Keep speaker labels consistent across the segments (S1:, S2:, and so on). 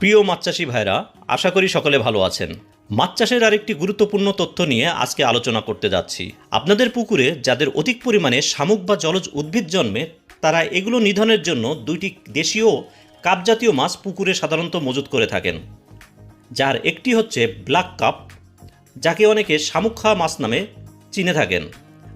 S1: প্রিয় মাছ চাষি ভাইরা, আশা করি সকলে ভালো আছেন। মাছ চাষের আরেকটি গুরুত্বপূর্ণ তথ্য নিয়ে আজকে আলোচনা করতে যাচ্ছি। আপনাদের পুকুরে যাদের অধিক পরিমাণে শামুক বা জলজ উদ্ভিদ জন্মে, তারা এগুলো নিধনের জন্য দুইটি দেশীয় কাপজাতীয় মাছ পুকুরে সাধারণত মজুত করে থাকেন। যার একটি হচ্ছে ব্ল্যাক কাপ, যাকে অনেকে শামুক খাওয়া মাছ নামে চিনে থাকেন।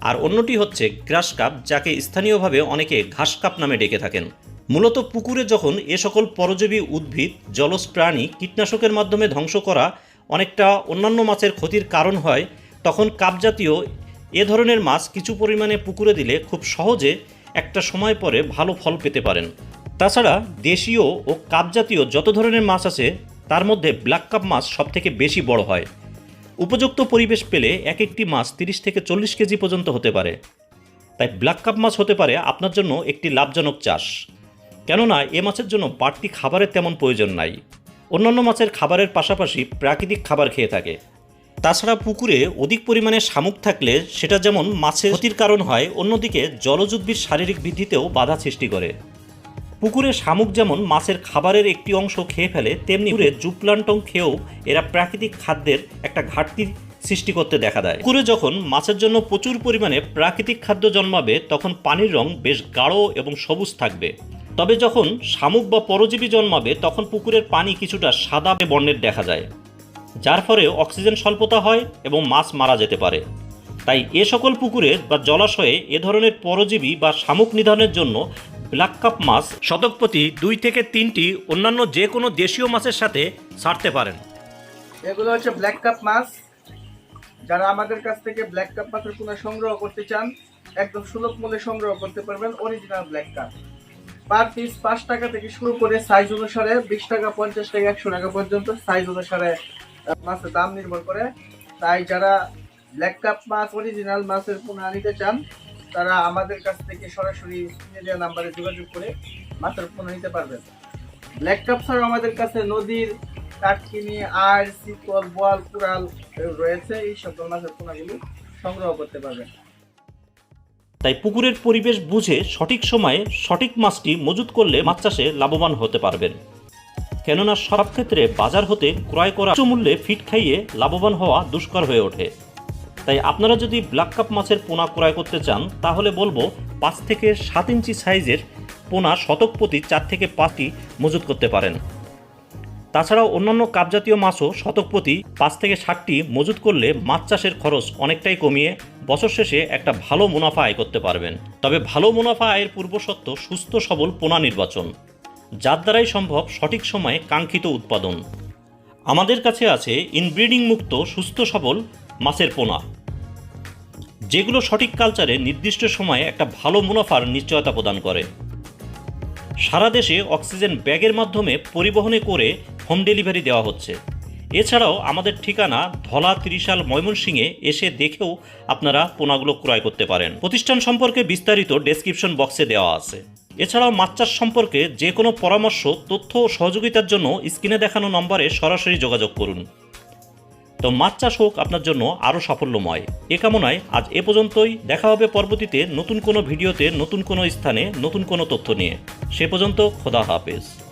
S1: আর অন্যটি হচ্ছে গ্রাস কাপ, যাকে স্থানীয়ভাবে অনেকে ঘাস কাপ নামে ডেকে থাকেন। মূলত পুকুরে যখন এ সকল পরজীবী উদ্ভিদ, জলজ প্রাণী কীটনাশকের মাধ্যমে ধ্বংস করা অনেকটা অন্যান্য মাছের ক্ষতির কারণ হয়, তখন কাপজাতীয় এ ধরনের মাছ কিছু পরিমাণে পুকুরে দিলে খুব সহজে একটা সময় পরে ভালো ফল পেতে পারেন। তাছাড়া দেশীয় ও কাপজাতীয় যত ধরনের মাছ আছে, তার মধ্যে ব্ল্যাক কাপ মাছ সবথেকে বেশি বড় হয়। উপযুক্ত পরিবেশ পেলে এক একটি মাছ তিরিশ থেকে চল্লিশ কেজি পর্যন্ত হতে পারে। তাই ব্ল্যাক কাপ মাছ হতে পারে আপনার জন্য একটি লাভজনক চাষ। কেননা এ মাছের জন্য বাড়তি খাবারের তেমন প্রয়োজন নাই। অন্যান্য মাছের খাবারের পাশাপাশি প্রাকৃতিক খাবার খেয়ে থাকে। তাছাড়া পুকুরে অধিক পরিমাণে শামুক থাকলে সেটা যেমন মাছের ক্ষতির কারণ হয়, অন্যদিকে জলজ উদ্ভিদ শারীরিক বৃদ্ধিতেও বাধা সৃষ্টি করে। পুকুরে শামুক যেমন মাছের খাবারের একটি অংশ খেয়ে ফেলে, তেমনি পুকুরে জুপ্লান্টং খেয়েও এরা প্রাকৃতিক খাদ্যের একটা ঘাটতি সৃষ্টি করতে দেখা দেয়। পুকুরে যখন মাছের জন্য প্রচুর পরিমাণে প্রাকৃতিক খাদ্য জন্মাবে, তখন পানির রং বেশ গাঢ় এবং সবুজ থাকবে। তবে যখন শামুক বা পরজীবী জন্মাবে, তখন পুকুরের পানি কিছুটা সাদা বর্ণের দেখা যায়, যার ফলে অক্সিজেন স্বল্পতা হয় এবং মাছ মারা যেতে পারে। তাই এ সকল পুকুরে বা জলাশয়ে এ ধরনের পরজীবী বা শামুক নিধনের জন্য ব্ল্যাক কাপ মাছ শতক প্রতি দুই থেকে তিনটি অন্যান্য যে কোনো দেশীয় মাছের সাথে ছাড়তে পারেন।
S2: এগুলো হচ্ছে ব্ল্যাক কাপ মাছ। যারা আমাদের কাছ থেকে ব্ল্যাক কাপ মাছের পোনা সংগ্রহ করতে চান, একদম সুলভ মূল্যে সংগ্রহ করতে পারবেন original black cup. Per piece পাঁচ টাকা থেকে শুরু করে সাইজ অনুসারে বিশ টাকা, পঞ্চাশ টাকা, একশো টাকা পর্যন্ত সাইজ অনুসারে মাছের দাম নির্ভর করে। তাই যারা ব্ল্যাক কাপ মাছ অরিজিনাল মাছের পোনা নিতে চান, তারা আমাদের কাছ থেকে সরাসরি দেওয়া নাম্বারে যোগাযোগ করে মাছের পোনা নিতে পারবেন। ব্ল্যাক কাপ ছাড়াও আমাদের কাছে নদীর কাঠকিনি আর শীতল বোয়াল, কুড়াল রয়েছে। এই সকল মাছের পোনাগুলো সংগ্রহ করতে পারবেন।
S1: তাই পুকুরের পরিবেশ বুঝে সঠিক সময়ে সঠিক মাছটি মজুত করলে মাছ চাষে লাভবান হতে পারবেন। কেননা সব ক্ষেত্রে বাজার হতে ক্রয় করা উচ্চ মূল্যে ফিট খাইয়ে লাভবান হওয়া দুষ্কর হয়ে ওঠে। তাই আপনারা যদি ব্ল্যাক কাপ মাছের পোনা ক্রয় করতে চান, তাহলে বলব পাঁচ থেকে সাত ইঞ্চি সাইজের পোনা শতক প্রতি চার থেকে পাঁচটি মজুত করতে পারেন। তাছাড়াও অন্যান্য কাপজাতীয় মাছও শতক প্রতি পাঁচ থেকে ষাটটি মজুত করলে মাছ চাষের খরচ অনেকটাই কমিয়ে বছর শেষে একটা ভালো মুনাফা আয় করতে পারবেন। তবে ভালো মুনাফা আয়ের পূর্বশর্ত সুস্থ সবল পোনা নির্বাচন, যার দ্বারাই সম্ভব সঠিক সময়ে কাঙ্ক্ষিত উৎপাদন। আমাদের কাছে আছে ইনব্রিডিং মুক্ত সুস্থ সবল মাছের পোনা। যেগুলো সঠিক কালচারে নির্দিষ্ট সময়ে একটা ভালো মুনাফার নিশ্চয়তা প্রদান করে। সারা দেশে অক্সিজেন ব্যাগের মাধ্যমে পরিবহনে করে হোম ডেলিভারি দেওয়া হচ্ছে। এছাড়াও আমাদের ঠিকানা ধলা ত্রিশাল ময়মনসিংহে এসে দেখেও আপনারা পোনাগুলো ক্রয় করতে পারেন। প্রতিষ্ঠান সম্পর্কে বিস্তারিত ডেসক্রিপশন বক্সে দেওয়া আছে। এছাড়াও মাছ চাষ সম্পর্কে যে কোনো পরামর্শ, তথ্য ও সহযোগিতার জন্য স্ক্রিনে দেখানো নম্বরে সরাসরি যোগাযোগ করুন। তো মাছ চাষ হোক আপনার জন্য আরও সাফল্যময়। এ কামনায় আজ এ পর্যন্তই। দেখা হবে পরবর্তীতে নতুন কোনো ভিডিওতে, নতুন কোনো স্থানে, নতুন কোনো তথ্য নিয়ে। সে পর্যন্ত খোদা হাফেজ।